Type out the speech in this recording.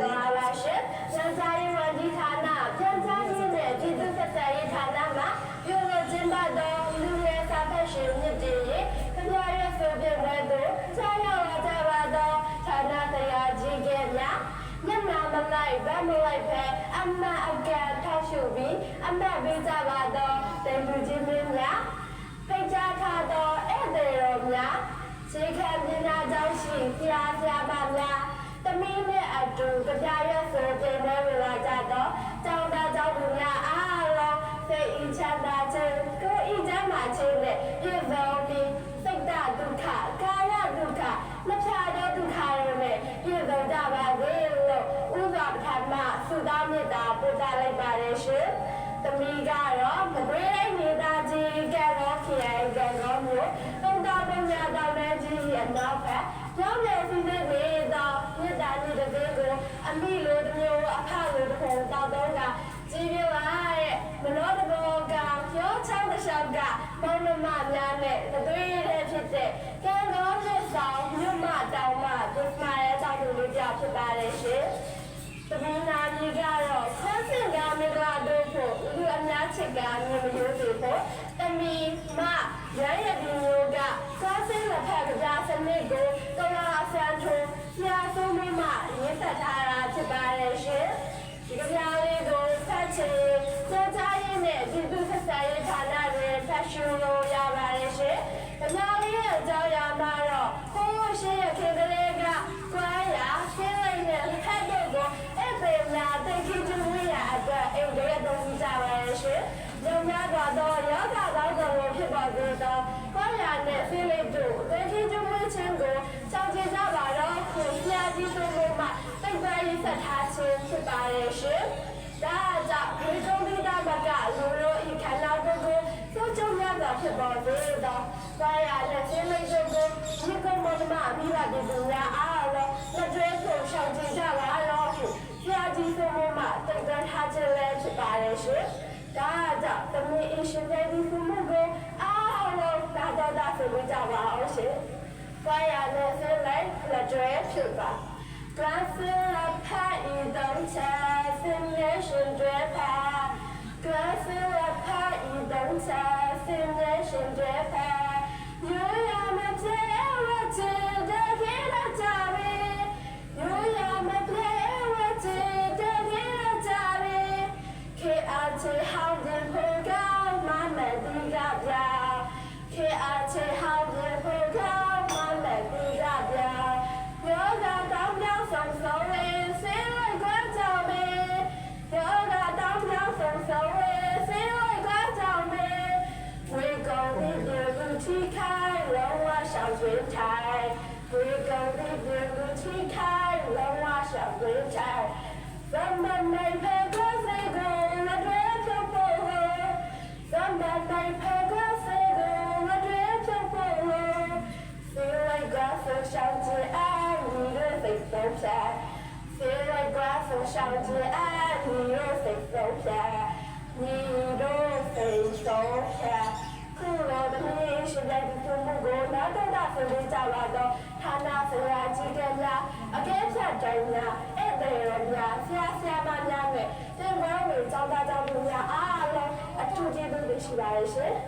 တော်လာရှင်စံစာရေးဝန်ကြီးဌာနပြန်ကြားရေးနဲ့ပြည်သူ့ဆက်ဆံရေးဌာနမှာပြုလုပ်ခြင်းပါတော့လူငယ်စာဖတ်ရှင်မြစ်တည်ရေးခမရရဲ့ဆိုပြပွဲသို့ဆက်ရောက်လာကြပါတော့ဌာနတရားကြီးကဲများမျက်နှာမလိုက်ဗတ်မလိုက်ပဲအမတ်အကန့်ထောက်ရှုပြီးအမတ်ပေးကြပါတော့တင်လူချင်းမင်းများဖိတ်ကြားထားသောဧည့်သည်တော်များခြေခံပညာကျောင်းရှိဆရာဆရာမများတမီးနဲ့အတူကြ ပြရွက်ဆိုတင်နေဝလာကြတော့ကျောင်းသားကျောင်းသူများအားလုံးစိတ်အချမ်းသာခြင်းကိုယ်အချမ်းသာခြင်းနဲ့ပြည့်စုံပြီးစိတ်တဒုက္ခကာယဒုက္ခနှစ်ဖြာသောဒုက္ခတွေနဲ့ပြည့်စုံကြပါစေလို့ဥပ္ပါပထမသုတောင်းမေတ္တာပို့သလိုက်ပါတယ်ရှင်။သမီးကတော့မကွေးတိုင်းနေသားကြီးကံတော်ခရိုင်ကံတော်မြို့တုံတာပညာတော်တဲ့ကြီးရဲ့နောက်ဖက်ကျောင်းလေစီစဉ်နေသောမေတ္တာနဲ့တပည့်ကိုအမိလိုတစ်မျိုးအဖလိုတစ်ခုတောက်တော့ကကြည်ပြပါရဲ့မနောတဘောကပြောချောင်းတစ်လျှော က်ကမောင်နှမများနဲ့တသွေးတဲ့ဖြစ်တဲ့ကံတော်မြတ်ဆောင်မြို့မတောင်မဒုစမရဲ့တောက်သူလေးပြဖြစ်ပါတယ်ရှင်။သမီးနာကြီးကတော့ဆန်းစင်ကမင်္ဂလာတို့ဖို့လူအများချစ်ကမြင်မရိုးစေဖို့တမီမရရဒီမျိုးကဆန်းစင်လက်ဖက်ကကြာစနစ်ကိုကလာဆန်းထုံးဆရာဆုံးမမရေးသက်ထားတာဖြစ်ပါတယ်ရှင်။ဒီကဗျာလေးကိုဖတ်ချင်ကြောကြားရင်းနဲ့ဒီသူဆက်ဆံရေးဌာန တွေဖတ်ရှုလို့ရပါတယ်ရှင်။ကဗျာလေးရဲ့အကြောင်းအရာမှာတော့ဟိုးရှိရဲ့ခေတ်ကလေးကကွာရရှင်းလိုက်တဲ့ဖတ်တော့ကိုအဲ့ပေများတိတ်ခိကျဝိရအတွက်အိမ်ရဲ့တုံးကြပါရဲ့ရှင်။ညောင်များကတော့ယောဂကောင်းတော်ဖြစ်ပါသေးတော့ကွာရနဲ့ဖိလိပ်တို့တိတ်ခိကျဝိချင်းကိုစောင့်ကြည့်ကြပါတော့ခုဆရာကြီးတို့မှတိတ်ပါရေးဆက်ထားခြင်းဖြစ်ပါရဲ့ရှင်။ဒါကြောင့်ဒီတုံးပိတာဘကလူတို့ဤခန္ဓာကိုယ်ကိုစိုးကျုံများစွာဖြစ်ပေါ်သေး တော့ကွာရနဲ့ဖိလိပ်တို့ကိုဒီကုန်းမမအမိဘတွေသူများအားလုံးလက်တွဲဆုံရှောင်ကြည့်ကြပါတော့ဟုဆရာကြီးတို့မှတိတ်တန်းထားခြင်းလည်းဖြစ်ပါရဲ့ရှင်။ဒါကြောင့်တမီးအရှင်တဲ့ဒီစုမှုကိုအားလုံးသာတော်တာဆိုကြပါအောင်ရှင်။ Fire နဲ့ဆင်းလိုက်လက်တွဲဖြစ်ပါ Glass up high in the chat simulation တွေ ဝရှောင်းဆွေးထိုင်ဝေကောင်းပြီးဒီလူထိခိုင်လောဝရှောင်းဆွေးထိုင်သမမနိုင်ဖက်ကိုစေကိုလက်တွေဖြုတ်ဖို့သမမနိုင်ဖက်ကိုစေကိုလက်တွေဖြုတ်ဖို့ Feel like grass and shouting and need a face so sad. Feel like grass and shouting and need a face so sad. Need a ပြီးကြပါတော့ဌာနဆရာကြီးကများအကဲဖြတ်တိုင်းများဧည့်သည်တော်များဆရာဆရာမများနဲ့တင်ပွဲဝင်ကျောင်းသားကျောင်းသူများအားလုံးအထူးကျေးဇူးတင်ရှိပါရဲ့ရှင်။